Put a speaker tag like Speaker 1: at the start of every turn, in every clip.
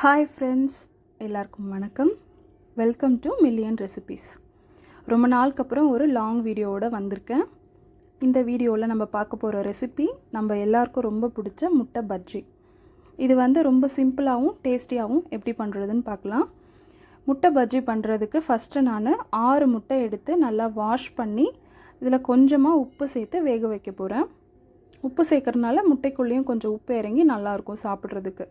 Speaker 1: Hi friends எல்லாருக்கும் வணக்கம். Welcome to million recipes ரொம்ப நாளுக்கு அப்புறம் ஒரு லாங் வீடியோவோட வந்திருக்கேன். இந்த வீடியோவில் நம்ம பார்க்க போகிற ரெசிபி நம்ம எல்லாருக்கும் ரொம்ப பிடிச்ச முட்டை பஜ்ஜி. இது வந்து ரொம்ப சிம்பிளாகவும் டேஸ்டியாகவும் எப்படி பண்ணுறதுன்னு பார்க்கலாம். முட்டை பஜ்ஜி பண்ணுறதுக்கு ஃபஸ்ட்டு நான் ஆறு முட்டை எடுத்து நல்லா வாஷ் பண்ணி இதில் கொஞ்சமாக உப்பு சேர்த்து வேக வைக்க போகிறேன் உப்பு சேர்க்குறனால முட்டைக்குள்ளேயும் கொஞ்சம் உப்பு இறங்கி நல்லாயிருக்கும் சாப்பிட்றதுக்கு.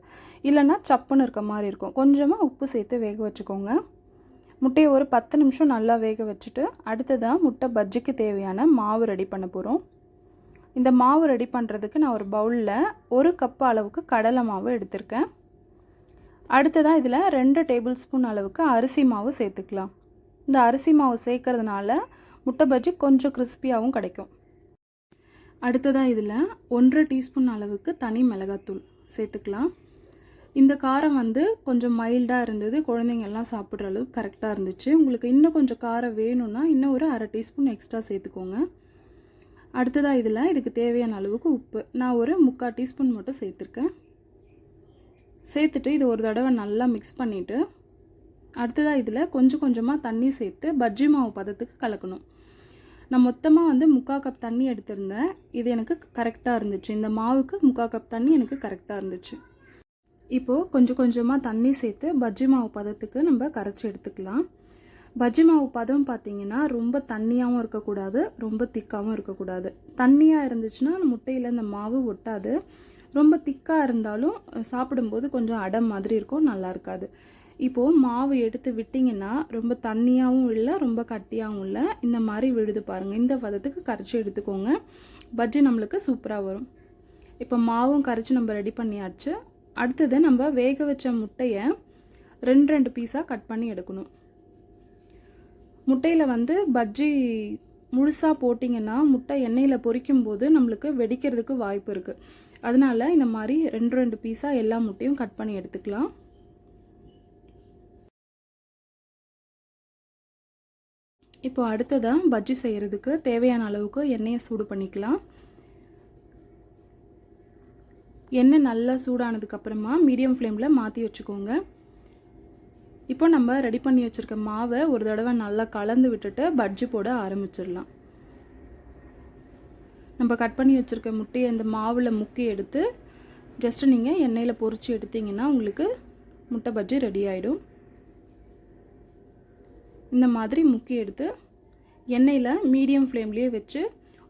Speaker 1: இல்லைன்னா சப்புன்னு இருக்க மாதிரி இருக்கும். கொஞ்சமாக உப்பு சேர்த்து வேக வச்சுக்கோங்க. முட்டையை ஒரு பத்து நிமிஷம் நல்லா வேக வச்சுட்டு அடுத்ததாக முட்டை பஜ்ஜிக்கு தேவையான மாவு ரெடி பண்ண போகிறோம் இந்த மாவு ரெடி பண்ணுறதுக்கு நான் ஒரு பவுலில் ஒரு கப் அளவுக்கு கடலை மாவு எடுத்திருக்கேன். அடுத்ததாக இதில் ரெண்டு டேபிள் ஸ்பூன் அளவுக்கு அரிசி மாவு சேர்த்துக்கலாம். இந்த அரிசி மாவு சேர்க்கறதுனால முட்டை பஜ்ஜி கொஞ்சம் கிறிஸ்பியாகவும் கிடைக்கும். அடுத்ததாக இதில் ஒன்றரை டீஸ்பூன் அளவுக்கு தனி மிளகாத்தூள் சேர்த்துக்கலாம். இந்த காரம் வந்து கொஞ்சம் மைல்டாக இருந்தது. குழந்தைங்க எல்லாம் சாப்பிட்ற அளவுக்கு கரெக்டாக இருந்துச்சு. உங்களுக்கு இன்னும் கொஞ்சம் காரம் வேணும்னா இன்னும் ஒரு அரை டீஸ்பூன் எக்ஸ்ட்ரா சேர்த்துக்கோங்க. அடுத்ததாக இதில் இதுக்கு தேவையான அளவுக்கு உப்பு. நான் ஒரு முக்கால் டீஸ்பூன் மட்டும் சேர்த்துருக்கேன். சேர்த்துட்டு இது ஒரு தடவை நல்லா மிக்ஸ் பண்ணிவிட்டு அடுத்ததாக இதில் கொஞ்சம் கொஞ்சமாக தண்ணி சேர்த்து பஜ்ஜி மாவு பதத்துக்கு கலக்கணும். நான் மொத்தமாக வந்து முக்கால் கப் தண்ணி எடுத்திருந்தேன். இது எனக்கு கரெக்டாக இருந்துச்சு. இந்த மாவுக்கு முக்கால் கப் தண்ணி எனக்கு கரெக்டாக இருந்துச்சு. இப்போது கொஞ்சம் கொஞ்சமாக தண்ணி சேர்த்து பஜ்ஜி மாவு பதத்துக்கு நம்ம கரைச்சி எடுத்துக்கலாம். பஜ்ஜி மாவு பதம் பார்த்திங்கன்னா ரொம்ப தண்ணியாகவும் இருக்கக்கூடாது ரொம்ப திக்காகவும் இருக்கக்கூடாது. தண்ணியாக இருந்துச்சுன்னா முட்டையில் இந்த மாவு ஒட்டாது. ரொம்ப திக்காக இருந்தாலும் சாப்பிடும்போது கொஞ்சம் அடம் மாதிரி இருக்கும் நல்லா இருக்காது. இப்போது மாவு எடுத்து விட்டிங்கன்னா ரொம்ப தண்ணியாகவும் இல்லை ரொம்ப கட்டியாகவும் இல்லை. இந்த மாதிரி விழுது பாருங்கள் இந்த பதத்துக்கு கரைச்சி எடுத்துக்கோங்க. பஜ்ஜி நம்மளுக்கு சூப்பராக வரும். இப்போ மாவும் கரைச்சி நம்ம ரெடி பண்ணியாச்சு. அடுத்தது நம்ம வேக வச்ச முட்டையை ரெண்டு ரெண்டு பீஸாக கட் பண்ணி எடுக்கணும். முட்டையில் வந்து பஜ்ஜி முழுசாக போட்டிங்கன்னா முட்டை எண்ணெயில் பொரிக்கும் போது நம்மளுக்கு வெடிக்கிறதுக்கு வாய்ப்பு இருக்குது அதனால இந்த மாதிரி ரெண்டு ரெண்டு பீஸாக எல்லா முட்டையும் கட் பண்ணி எடுத்துக்கலாம். இப்போ அடுத்ததாக பஜ்ஜி செய்கிறதுக்கு தேவையான அளவுக்கு எண்ணெயை சூடு பண்ணிக்கலாம். எண்ணெய் நல்லா சூடானதுக்கப்புறமா மீடியம் ஃப்ளேமில் மாற்றி வச்சுக்கோங்க. இப்போ நம்ம ரெடி பண்ணி வச்சுருக்க மாவை ஒரு தடவை நல்லா கலந்து விட்டுட்டு பஜ்ஜி போட ஆரம்பிச்சிடலாம். நம்ம கட் பண்ணி வச்சுருக்க முட்டையை இந்த மாவில் முக்கி எடுத்து ஜஸ்ட்டு நீங்கள் எண்ணெயில் பொறிச்சு எடுத்தீங்கன்னா உங்களுக்கு முட்டை பஜ்ஜி ரெடி ஆகிடும் இந்த மாதிரி முக்கி எடுத்து எண்ணெயில் மீடியம் ஃப்ளேம்லேயே வச்சு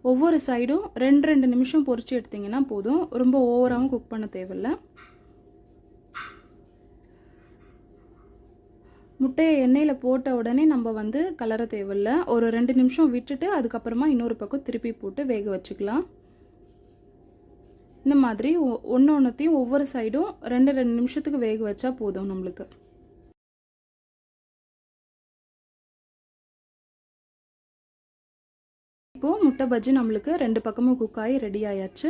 Speaker 1: ஒவ்வொரு சைடும் ரெண்டு ரெண்டு நிமிஷம் பொறிச்சு எடுத்திங்கன்னா போதும். ரொம்ப ஓவராகவும் குக் பண்ண தேவையில்ல. முட்டையை எண்ணெயில் போட்ட உடனே நம்ம வந்து கலர தேவையில்ல. ஒரு ரெண்டு நிமிஷம் விட்டுட்டு அதுக்கப்புறமா இன்னொரு பக்கம் திருப்பி போட்டு வேக வச்சுக்கலாம். இந்த மாதிரி ஒன்று ஒன்றுத்தையும் ஒவ்வொரு சைடும் ரெண்டு ரெண்டு நிமிஷத்துக்கு வேக வச்சா போதும் நம்மளுக்கு. இப்போது முட்டை பஜ்ஜி நம்மளுக்கு ரெண்டு பக்கமும் குக் ஆகி ரெடி ஆயாச்சு.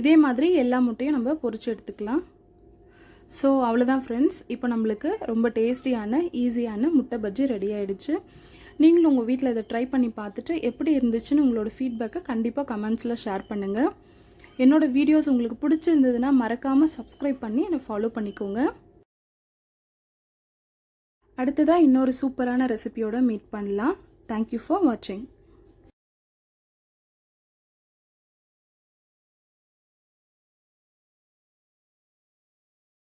Speaker 1: இதே மாதிரி எல்லா முட்டையும் நம்ம பொரிச்சு எடுத்துக்கலாம். ஸோ அவ்வளோதான் ஃப்ரெண்ட்ஸ் இப்போ நம்மளுக்கு ரொம்ப டேஸ்டியான ஈஸியான முட்டை பஜ்ஜி ரெடி ஆகிடுச்சு நீங்களும் உங்கள் வீட்டில் இதை ட்ரை பண்ணி பார்த்துட்டு எப்படி இருந்துச்சுன்னு உங்களோட ஃபீட்பேக்கை கண்டிப்பாக கமெண்ட்ஸில் ஷேர் பண்ணுங்கள் என்னோடய வீடியோஸ் உங்களுக்கு பிடிச்சிருந்ததுன்னா மறக்காமல் சப்ஸ்கிரைப் பண்ணி என்னை ஃபாலோ பண்ணிக்கோங்க. அடுத்ததாக இன்னொரு சூப்பரான ரெசிபியோடு மீட் பண்ணலாம். தேங்க்யூ ஃபார் வாட்சிங்